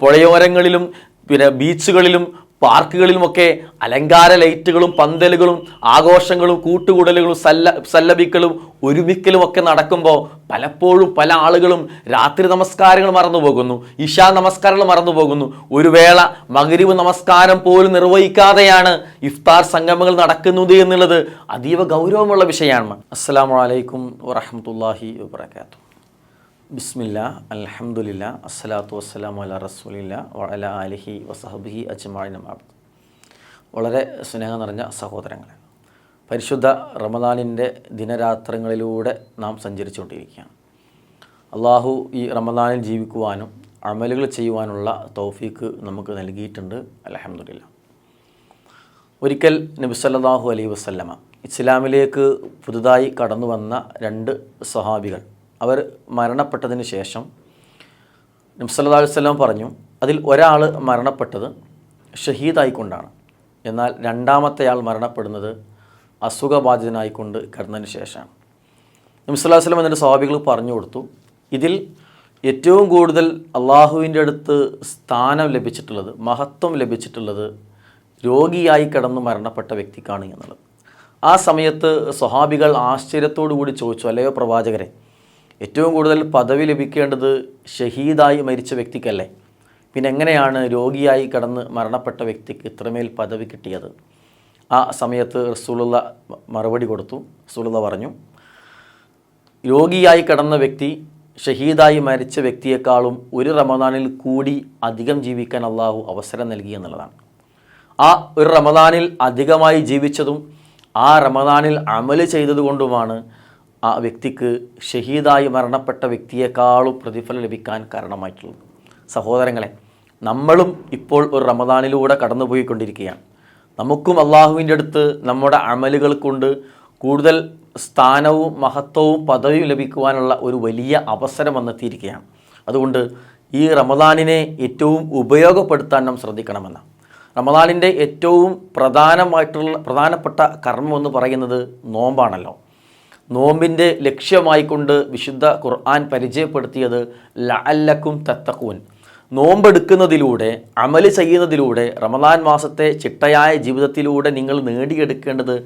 പുഴയോരങ്ങളിലും പിന്നെ ബീച്ചുകളിലും പാർക്കുകളിലുമൊക്കെ അലങ്കാര ലൈറ്റുകളും പന്തലുകളും ആഘോഷങ്ങളും കൂട്ടുകൂടലുകളും സല്ല സല്ലപിക്കലും ഒരുമിക്കലും ഒക്കെ നടക്കുമ്പോൾ പലപ്പോഴും പല ആളുകളും രാത്രി നമസ്കാരങ്ങൾ മറന്നു പോകുന്നു ഇഷാ നമസ്കാരങ്ങൾ മറന്നു പോകുന്നു ഒരു വേള മകരിവ് നമസ്കാരം പോലും നിർവഹിക്കാതെയാണ് ഇഫ്താർ സംഗമങ്ങൾ നടക്കുന്നത് എന്നുള്ളത് അതീവ ഗൗരവമുള്ള വിഷയമാണ്. അസ്സാം വലൈക്കും വാഹമത്തല്ലാഹി വാത്തു ബിസ്മില്ല അലഹമുല്ല അസ്സലാത്തു വസ്സലാമു അല റസൂലില്ല വഅല അലിഹി വസഹബിഹി അജ്മാഇൻ അബ്ദ് വളരെ സ്നേഹം നിറഞ്ഞ സഹോദരങ്ങളെ പരിശുദ്ധ റമദാനിന്റെ ദിനരാത്രങ്ങളിലൂടെ നാം സഞ്ചരിച്ചുകൊണ്ടിരിക്കുകയാണ്. അള്ളാഹു ഈ റമദാനിൽ ജീവിക്കുവാനും അമലുകൾ ചെയ്യുവാനുള്ള തൗഫീക്ക് നമുക്ക് നൽകിയിട്ടുണ്ട്. അലഹമുല്ല ഒരിക്കൽ നബി അലൈ അലൈഹി വസല്ലമ ഇസ്ലാമിലേക്ക് പുതുതായി കടന്നു വന്ന രണ്ട് സ്വഹാബികൾ അവർ മരണപ്പെട്ടതിന് ശേഷം നബി സല്ലല്ലാഹു അലൈഹി വസല്ലം പറഞ്ഞു അതിൽ ഒരാൾ മരണപ്പെട്ടത് ഷഹീദായിക്കൊണ്ടാണ്. എന്നാൽ രണ്ടാമത്തെയാൾ മരണപ്പെടുന്നത് അസുഖബാധിതനായിക്കൊണ്ട് കിടന്നതിന് ശേഷമാണ്. നബി സല്ലല്ലാഹു അലൈഹി വസല്ലം എന്നിട്ട് സ്വഹാബികൾ പറഞ്ഞു കൊടുത്തു ഇതിൽ ഏറ്റവും കൂടുതൽ അള്ളാഹുവിന്റെ അടുത്ത് സ്ഥാനം ലഭിച്ചിട്ടുള്ളത് മഹത്വം ലഭിച്ചിട്ടുള്ളത് രോഗിയായി കിടന്ന് മരണപ്പെട്ട വ്യക്തിക്കാണ് എന്നുള്ളത്. ആ സമയത്ത് സ്വഹാബികൾ ആശ്ചര്യത്തോടു കൂടി ചോദിച്ചു അല്ലയോ പ്രവാചകരെ ഏറ്റവും കൂടുതൽ പദവി ലഭിക്കേണ്ടത് ഷഹീദായി മരിച്ച വ്യക്തിക്കല്ലേ? പിന്നെ എങ്ങനെയാണ് രോഗിയായി കടന്ന് മരണപ്പെട്ട വ്യക്തിക്ക് ഇത്രമേൽ പദവി കിട്ടിയത്? ആ സമയത്ത് റസൂലുള്ള മറുപടി കൊടുത്തു. റസൂലുള്ള പറഞ്ഞു രോഗിയായി കടന്ന വ്യക്തി ഷഹീദായി മരിച്ച വ്യക്തിയെക്കാളും ഒരു റമദാനിൽ കൂടി അധികം ജീവിക്കാൻ അള്ളാഹു അവസരം നൽകി എന്നുള്ളതാണ്. ആ ഒരു റമദാനിൽ അധികമായി ജീവിച്ചതും ആ റമദാനിൽ അമൽ ചെയ്തതുകൊണ്ടുമാണ് ആ വ്യക്തിക്ക് ഷഹീദായി മരണപ്പെട്ട വ്യക്തിയെക്കാളും പ്രതിഫലം ലഭിക്കാൻ കാരണമായിട്ടുള്ളത്. സഹോദരങ്ങളെ നമ്മളും ഇപ്പോൾ ഒരു റമദാനിലൂടെ കടന്നുപോയിക്കൊണ്ടിരിക്കുകയാണ്. നമുക്കും അള്ളാഹുവിന്റെ അടുത്ത് നമ്മുടെ അമലുകൾ കൊണ്ട് കൂടുതൽ സ്ഥാനവും മഹത്വവും പദവിയും ലഭിക്കുവാനുള്ള ഒരു വലിയ അവസരം വന്നെത്തിയിരിക്കുകയാണ്. അതുകൊണ്ട് ഈ റമദാനിനെ ഏറ്റവും ഉപയോഗപ്പെടുത്താൻ നാം ശ്രദ്ധിക്കണമെന്ന് റമദാനിന്റെ ഏറ്റവും പ്രധാനമായിട്ടുള്ള പ്രധാനപ്പെട്ട കർമ്മം എന്ന് പറയുന്നത് നോമ്പാണല്ലോ. നോമ്പിന്റെ ലക്ഷ്യമായിക്കൊണ്ട് വിശുദ്ധ ഖുർആൻ പരിചയപ്പെടുത്തിയത് ലഅല്ലക്കും തത്തക്കൂൻ നോമ്പെടുക്കുന്നതിലൂടെ അമൽ ചെയ്യുന്നതിലൂടെ റമദാൻ മാസത്തെ ചിട്ടയായ ജീവിതത്തിലൂടെ നിങ്ങൾ നേടിയെടുക്കേണ്ടത്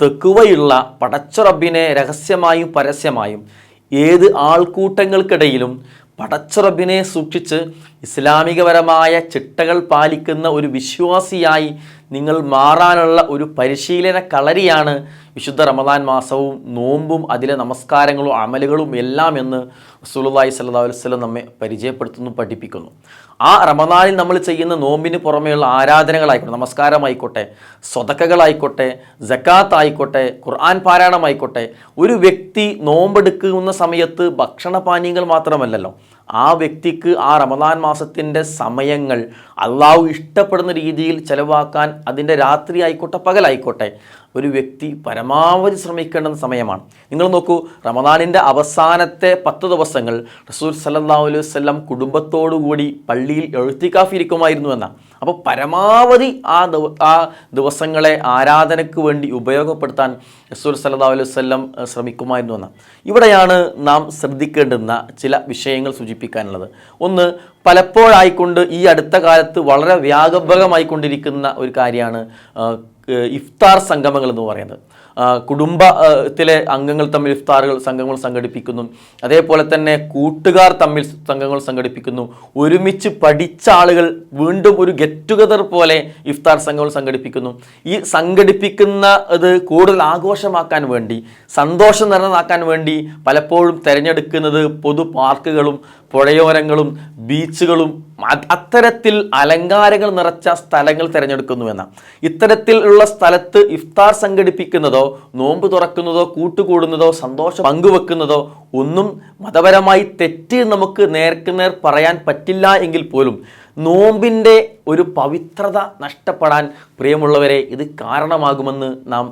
തെക്കുവയുള്ള പടച്ചുറബിനെ രഹസ്യമായും പരസ്യമായും ഏത് ആൾക്കൂട്ടങ്ങൾക്കിടയിലും പടച്ചുറബിനെ സൂക്ഷിച്ച് ഇസ്ലാമികപരമായ ചിട്ടകൾ പാലിക്കുന്ന ഒരു വിശ്വാസിയായി നിങ്ങൾ മാറാനുള്ള ഒരു പരിശീലന കളരിയാണ് വിശുദ്ധ റമദാൻ മാസവും നോമ്പും അതിലെ നമസ്കാരങ്ങളും അമലുകളും എല്ലാം എന്ന് സ്വല്ലല്ലാഹു അലൈഹി വസല്ലം നമ്മെ പരിചയപ്പെടുത്തുന്നു പഠിപ്പിക്കുന്നു. ആ റമദാനിൽ നമ്മൾ ചെയ്യുന്ന നോമ്പിന് പുറമെയുള്ള ആരാധനകളായിക്കോട്ടെ നമസ്കാരമായിക്കോട്ടെ സ്വതക്കകളായിക്കോട്ടെ ജക്കാത്ത് ആയിക്കോട്ടെ ഖുർആൻ പാരായണമായിക്കോട്ടെ ഒരു വ്യക്തി നോമ്പെടുക്കുന്ന സമയത്ത് ഭക്ഷണപാനീയങ്ങൾ മാത്രമല്ലല്ലോ ആ വ്യക്തിക്ക് ആ റമദാൻ മാസത്തിന്റെ സമയങ്ങൾ അള്ളാഹു ഇഷ്ടപ്പെടുന്ന രീതിയിൽ ചിലവാക്കാൻ അതിന്റെ രാത്രി ആയിക്കോട്ടെ പകലായിക്കോട്ടെ ഒരു വ്യക്തി പരമാവധി ശ്രമിക്കേണ്ടുന്ന സമയമാണ്. നിങ്ങൾ നോക്കൂ റമദാനിന്റെ അവസാനത്തെ പത്ത് ദിവസങ്ങൾ റസൂൽ സല്ലാ അലൈഹി കുടുംബത്തോടുകൂടി പള്ളിയിൽ എഴുത്തിക്കാഫിരിക്കുമായിരുന്നു എന്നാണ്. അപ്പോൾ പരമാവധി ആ ആ ദിവസങ്ങളെ ആരാധനയ്ക്ക് വേണ്ടി ഉപയോഗപ്പെടുത്താൻ റസൂൽ സല്ലാ അലൈഹി വസല്ലം ശ്രമിക്കുമായിരുന്നു എന്ന് ഇവിടെയാണ് നാം ശ്രദ്ധിക്കേണ്ടുന്ന ചില വിഷയങ്ങൾ സൂചിപ്പിക്കാനുള്ളത്. ഒന്ന് പലപ്പോഴായിക്കൊണ്ട് ഈ അടുത്ത കാലത്ത് വളരെ വ്യാപകമായിക്കൊണ്ടിരിക്കുന്ന ഒരു കാര്യമാണ് ഇഫ്താർ സംഗമങ്ങൾ എന്ന് പറയുന്നത്. കുടുംബത്തിലെ അംഗങ്ങൾ തമ്മിൽ ഇഫ്താറുകൾ സംഘങ്ങൾ സംഘടിപ്പിക്കുന്നു. അതേപോലെ തന്നെ കൂട്ടുകാർ തമ്മിൽ സംഘങ്ങൾ സംഘടിപ്പിക്കുന്നു. ഒരുമിച്ച് പഠിച്ച ആളുകൾ വീണ്ടും ഒരു ഗെറ്റ് ടുഗദർ പോലെ ഇഫ്താർ സംഘങ്ങൾ സംഘടിപ്പിക്കുന്നു. ഈ സംഘടിപ്പിക്കുന്ന ഇത് കൂടുതൽ ആഘോഷമാക്കാൻ വേണ്ടി സന്തോഷം നിറഞ്ഞതാക്കാൻ വേണ്ടി പലപ്പോഴും തിരഞ്ഞെടുക്കുന്നത് പൊതു പാർക്കുകളും പുഴയോരങ്ങളും ബീച്ചുകളും അത് അത്തരത്തിൽ അലങ്കാരങ്ങൾ നിറച്ച സ്ഥലങ്ങൾ തിരഞ്ഞെടുക്കുന്നു എന്ന. ഇത്തരത്തിലുള്ള സ്ഥലത്ത് ഇഫ്താർ സംഘടിപ്പിക്കുന്നതോ നോമ്പ് തുറക്കുന്നതോ കൂട്ടുകൂടുന്നതോ സന്തോഷം പങ്കുവെക്കുന്നതോ ഒന്നും മതപരമായി തെറ്റ് നമുക്ക് നേർക്കുനേർ പറയാൻ പറ്റില്ല എങ്കിൽ പോലും നോമ്പിന്റെ ഒരു പവിത്രത നഷ്ടപ്പെടാൻ പ്രിയമുള്ളവരെ ഇത് കാരണമാകുമെന്ന് നാം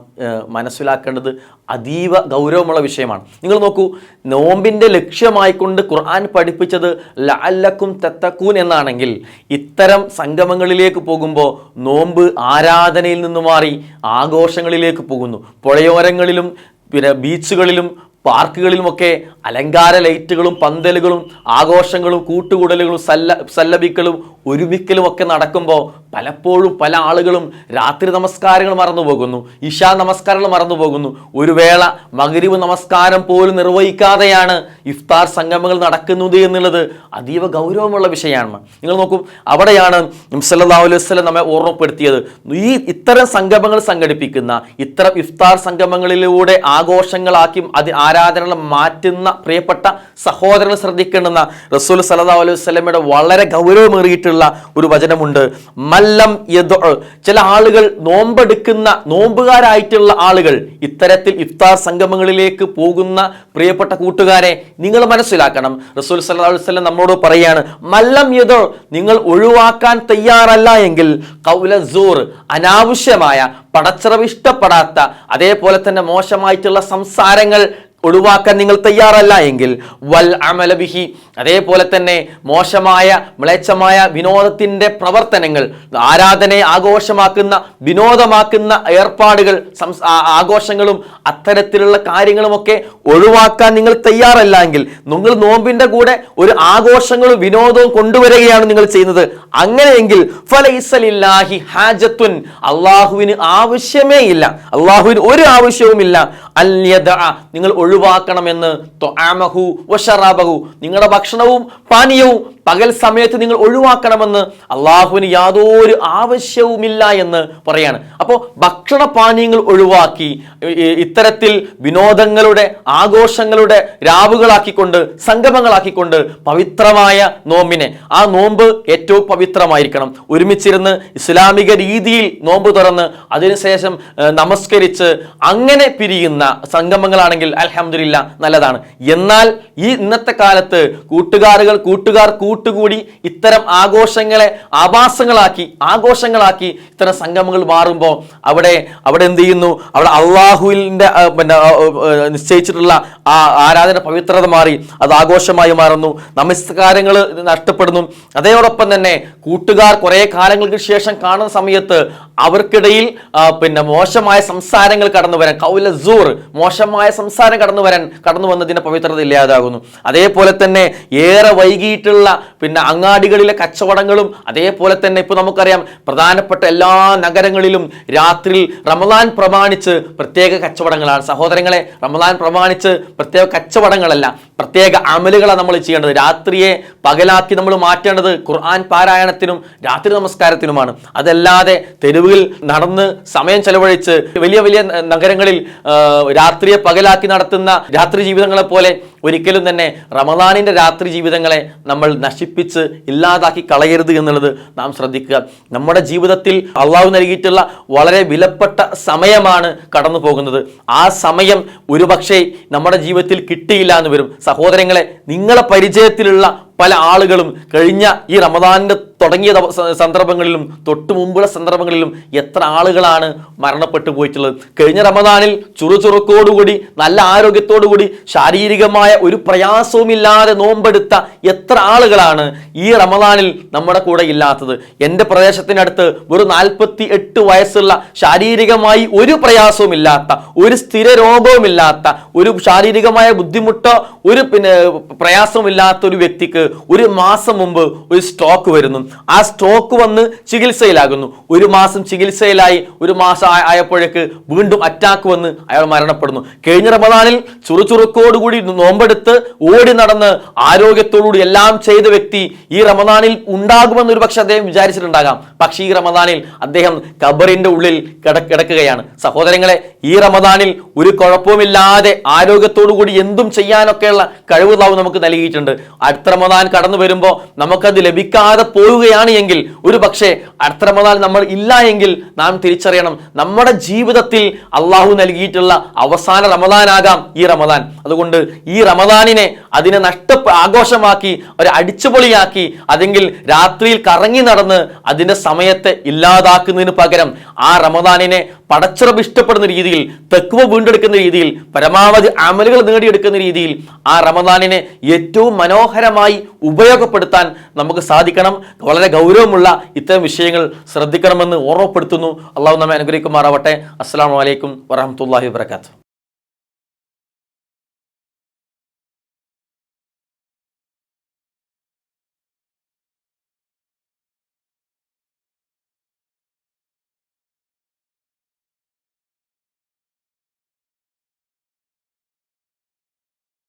മനസ്സിലാക്കേണ്ടത് അതീവ ഗൗരവമുള്ള വിഷയമാണ്. നിങ്ങൾ നോക്കൂ നോമ്പിന്റെ ലക്ഷ്യമായിക്കൊണ്ട് ഖുർആൻ പഠിപ്പിച്ചത് ലഅല്ലക്കും തെത്തക്കൂൻ എന്നാണെങ്കിൽ ഇത്തരം സംഗമങ്ങളിലേക്ക് പോകുമ്പോൾ നോമ്പ് ആരാധനയിൽ നിന്ന് മാറി ആഘോഷങ്ങളിലേക്ക് പോകുന്നു. പുഴയോരങ്ങളിലും പിന്നെ ബീച്ചുകളിലും പാർക്കുകളിലുമൊക്കെ അലങ്കാര ലൈറ്റുകളും പന്തലുകളും ആഘോഷങ്ങളും കൂട്ടുകൂടലുകളും സല്ല സല്ലപിക്കലും ഒരുമിക്കലും ഒക്കെ നടക്കുമ്പോൾ പലപ്പോഴും പല ആളുകളും രാത്രി നമസ്കാരങ്ങൾ മറന്നു പോകുന്നു ഇഷാ നമസ്കാരങ്ങൾ മറന്നു പോകുന്നു. ഒരു വേള മകരിവ് നമസ്കാരം പോലും നിർവഹിക്കാതെയാണ് ഇഫ്താർ സംഗമങ്ങൾ നടക്കുന്നത് എന്നുള്ളത് അതീവ ഗൗരവമുള്ള വിഷയമാണ്. നിങ്ങൾ നോക്കും അവിടെയാണ് അലൈഹി നമ്മെ ഓർമ്മപ്പെടുത്തിയത്. ഈ ഇത്തരം സംഗമങ്ങൾ സംഘടിപ്പിക്കുന്ന ഇത്തരം ഇഫ്താർ സംഗമങ്ങളിലൂടെ ആഘോഷങ്ങളാക്കി അത് ആരാധനകൾ മാറ്റുന്ന പ്രിയപ്പെട്ട സഹോദരങ്ങൾ ശ്രദ്ധിക്കേണ്ടുന്ന റസൂൽ സല്ലല്ലാഹു അലൈഹി സ്വലമയുടെ വളരെ ഗൗരവമേറിയിട്ടുള്ള ഒരു വചനമുണ്ട്. മല്ലം യദ് ചില ആളുകൾ നോമ്പെടുക്കുന്ന നോമ്പുകാരായിട്ടുള്ള ആളുകൾ ഇത്തരത്തിൽ ഇഫ്താർ സംഗമങ്ങളിലേക്ക് പോകുന്ന പ്രിയപ്പെട്ട കൂട്ടുകാരെ നിങ്ങൾ മനസ്സിലാക്കണം. റസൂൽ സല്ലല്ലാഹു അലൈഹി സ്വലം നമ്മോട് പറയാണ് മല്ലം യദ് നിങ്ങൾ ഒഴിവാക്കാൻ തയ്യാറല്ല എങ്കിൽ കൗല സൂർ അനാവശ്യമായ പടച്ചിറവ് ഇഷ്ടപ്പെടാത്ത അതേപോലെ തന്നെ മോശമായിട്ടുള്ള സംസാരങ്ങൾ ഒഴിവാക്കാൻ നിങ്ങൾ തയ്യാറല്ല എങ്കിൽ വൽ അമലബിഹി അതേപോലെ തന്നെ മോശമായ മ്ലേച്ഛമായ വിനോദത്തിന്റെ പ്രവർത്തനങ്ങൾ ആരാധനയെ ആഘോഷമാക്കുന്ന വിനോദമാക്കുന്ന ഏർപ്പാടുകൾ ആഘോഷങ്ങളും അത്തരത്തിലുള്ള കാര്യങ്ങളുമൊക്കെ ഒഴിവാക്കാൻ നിങ്ങൾ തയ്യാറല്ല എങ്കിൽ നിങ്ങൾ നോമ്പിന്റെ കൂടെ ഒരു ആഘോഷങ്ങളും വിനോദവും കൊണ്ടുവരികയാണ് നിങ്ങൾ ചെയ്യുന്നത്. അങ്ങനെയെങ്കിൽ ഫലൈസലില്ലാഹി ഹാജത്തുൻ അള്ളാഹുവിന് ആവശ്യമേ ഇല്ല. അള്ളാഹുവിന് ഒരു ആവശ്യവുമില്ല. നിങ്ങൾ ഒഴിവാക്കണമെന്ന്. നിങ്ങളുടെ ഭക്ഷണവും പാനീയവും പകൽ സമയത്ത് നിങ്ങൾ ഒഴിവാക്കണമെന്ന് അള്ളാഹുവിന് യാതൊരു ആവശ്യവുമില്ല എന്ന് പറയാണ്. അപ്പോൾ ഭക്ഷണ പാനീയങ്ങൾ ഒഴിവാക്കി ഇത്തരത്തിൽ വിനോദങ്ങളുടെ ആഘോഷങ്ങളുടെ രാവുകളാക്കിക്കൊണ്ട് സംഗമങ്ങളാക്കിക്കൊണ്ട് പവിത്രമായ നോമ്പിനെ. ആ നോമ്പ് ഏറ്റവും പവിത്രമായിരിക്കണം. ഒരുമിച്ചിരുന്ന് ഇസ്ലാമിക രീതിയിൽ നോമ്പ് തുറന്ന് അതിനുശേഷം നമസ്കരിച്ച് അങ്ങനെ പിരിയുന്ന സംഗമങ്ങളാണെങ്കിൽ അലഹമില്ല നല്ലതാണ്. എന്നാൽ ഈ ഇന്നത്തെ കാലത്ത് കൂട്ടുകാരുകൾ കൂട്ടുകാർ കൂട്ടുകൂടി ഇത്തരം ആഘോഷങ്ങളെ ആഭാസങ്ങളാക്കി ആഘോഷങ്ങളാക്കി ഇത്തരം സംഗമങ്ങൾ മാറുമ്പോൾ അവിടെ അവിടെ എന്ത് ചെയ്യുന്നു? അവിടെ അള്ളാഹുവിന്റെ പിന്നെ നിശ്ചയിച്ചിട്ടുള്ള ആ ആരാധന പവിത്രത മാറി അത് ആഘോഷമായി മാറുന്നു. നമസ്കാരങ്ങൾ നഷ്ടപ്പെടുന്നു. അതേടൊപ്പം തന്നെ കൂട്ടുകാർ കുറേ കാലങ്ങൾക്ക് ശേഷം കാണുന്ന സമയത്ത് അവർക്കിടയിൽ പിന്നെ മോശമായ സംസാരങ്ങൾ കടന്നു വരാൻ കൗല സൂർ മോശമായ സംസാരം കടന്നു വരാൻ കടന്നു വന്നതിന്റെ പവിത്രത ഇല്ലാതാകുന്നു. അതേപോലെ തന്നെ ഏറെ വൈകിയിട്ടുള്ള പിന്നെ അങ്ങാടികളിലെ കച്ചവടങ്ങളും അതേപോലെ തന്നെ ഇപ്പോൾ നമുക്കറിയാം പ്രധാനപ്പെട്ട എല്ലാ നഗരങ്ങളിലും രാത്രിയിൽ റമദാൻ പ്രമാണിച്ച് പ്രത്യേക കച്ചവടങ്ങളാണ്. സഹോദരങ്ങളെ റമദാൻ പ്രമാണിച്ച് പ്രത്യേക കച്ചവടങ്ങളല്ല പ്രത്യേക അമലുകളാണ് നമ്മൾ ചെയ്യേണ്ടത്. രാത്രിയെ പകലാക്കി നമ്മൾ മാറ്റേണ്ടത് ഖുർആൻ പാരായണത്തിനും രാത്രി നമസ്കാരത്തിനുമാണ്. അതല്ലാതെ തെരുവിൽ നടന്ന് സമയം ചെലവഴിച്ച് വലിയ വലിയ നഗരങ്ങളിൽ രാത്രിയെ പകലാക്കി നടത്തുന്ന രാത്രി ജീവിതങ്ങളെ പോലെ ഒരിക്കലും തന്നെ റമദാനിന്റെ രാത്രി ജീവിതങ്ങളെ നമ്മൾ നശിപ്പിച്ച് ഇല്ലാതാക്കി കളയരുത് എന്നുള്ളത് നാം ശ്രദ്ധിക്കുക. നമ്മുടെ ജീവിതത്തിൽ അള്ളാഹു നൽകിയിട്ടുള്ള വളരെ വിലപ്പെട്ട സമയമാണ് കടന്നു പോകുന്നത്. ആ സമയം ഒരുപക്ഷെ നമ്മുടെ ജീവിതത്തിൽ കിട്ടിയില്ല എന്ന് വരും. സഹോദരങ്ങളെ നിങ്ങളെ പരിചയത്തിലുള്ള പല ആളുകളും കഴിഞ്ഞ ഈ റമദാനിന്റെ തുടങ്ങിയ സന്ദർഭങ്ങളിലും തൊട്ടു മുമ്പുള്ള സന്ദർഭങ്ങളിലും എത്ര ആളുകളാണ് മരണപ്പെട്ടു പോയിട്ടുള്ളത്. കഴിഞ്ഞ റമദാനിൽ ചുറുചുറുക്കോടുകൂടി നല്ല ആരോഗ്യത്തോടുകൂടി ശാരീരികമായ ഒരു പ്രയാസവുമില്ലാതെ നോമ്പെടുത്ത എത്ര ആളുകളാണ് ഈ റമദാനിൽ നമ്മുടെ കൂടെ ഇല്ലാത്തത്. എന്റെ പ്രദേശത്തിനടുത്ത് ഒരു നാൽപ്പത്തി എട്ട് വയസ്സുള്ള ശാരീരികമായി ഒരു പ്രയാസവുമില്ലാത്ത ഒരു സ്ഥിര രോഗവുമില്ലാത്ത ഒരു ശാരീരികമായ ബുദ്ധിമുട്ടോ ഒരു പിന്നെ പ്രയാസമില്ലാത്ത ഒരു വ്യക്തിക്ക് ഒരു മാസം മുമ്പ് ഒരു സ്റ്റോക്ക് വരുന്നു. ആ സ്റ്റോക്ക് വന്ന് ചികിത്സയിലാകുന്നു. ഒരു മാസം ചികിത്സയിലായി ഒരു മാസം ആയ- ആയപ്പോഴേക്ക് വീണ്ടും അറ്റാക്ക് വന്ന് അയാൾ മരണപ്പെടുന്നു. കഴിഞ്ഞ റമദാനിൽ ചുറുചുറുക്കോടുകൂടി നോമ്പെടുത്ത് ഓടി നടന്ന് ആരോഗ്യത്തോടുകൂടി എല്ലാം ചെയ്ത വ്യക്തി ഈ റമദാനിൽ ഉണ്ടാകുമെന്ന് ഒരു പക്ഷെ അദ്ദേഹം വിചാരിച്ചിട്ടുണ്ടാകാം. പക്ഷേ ഈ റമദാനിൽ അദ്ദേഹം ഖബറിന്റെ ഉള്ളിൽ കിടക്കുകയാണ്. സഹോദരങ്ങളെ ഈ റമദാനിൽ ഒരു കുഴപ്പവുമില്ലാതെ ആരോഗ്യത്തോടുകൂടി എന്തും ചെയ്യാനൊക്കെയുള്ള കഴിവ് നമുക്ക് നൽകിയിട്ടുണ്ട്. അടുത്ത റമദാൻ കടന്നു വരുമ്പോൾ നമുക്കത് ലഭിക്കാതെ പോവുകയാണ് എങ്കിൽ ഒരു പക്ഷേ അടുത്ത റമദാൻ നമ്മൾ ഇല്ല എങ്കിൽ നാം തിരിച്ചറിയണം നമ്മുടെ ജീവിതത്തിൽ അള്ളാഹു നൽകിയിട്ടുള്ള അവസാന റമദാനാകാം ഈ റമദാൻ. അതുകൊണ്ട് ഈ റമദാനിനെ അതിനെ നഷ്ട ആഘോഷമാക്കി ഒരു അടിച്ചുപൊളിയാക്കി അതെങ്കിൽ രാത്രിയിൽ കറങ്ങി നടന്ന് അതിന്റെ സമയത്തെ ഇല്ലാതാക്കുന്നതിന് പകരം ആ റമദാനിനെ പടച്ചുറപ്പ് ഇഷ്ടപ്പെടുന്ന രീതിയിൽ തെക്കുവ വീണ്ടെടുക്കുന്ന രീതിയിൽ പരമാവധി അമലുകൾ നേടിയെടുക്കുന്ന രീതിയിൽ ആ റമദാനിനെ ഏറ്റവും മനോഹരമായി ഉപയോഗപ്പെടുത്താൻ നമുക്ക് സാധിക്കണം. വളരെ ഗൗരവമുള്ള ഇത്തരം വിഷയങ്ങൾ ശ്രദ്ധിക്കണമെന്ന് ഓർമ്മപ്പെടുത്തുന്നു. അള്ളാഹു നമ്മെ അനുഗ്രഹിക്കുമാറാവട്ടെ. അസ്സാം വലൈക്കും വറഹമത്തല്ലാഹി വാത്തു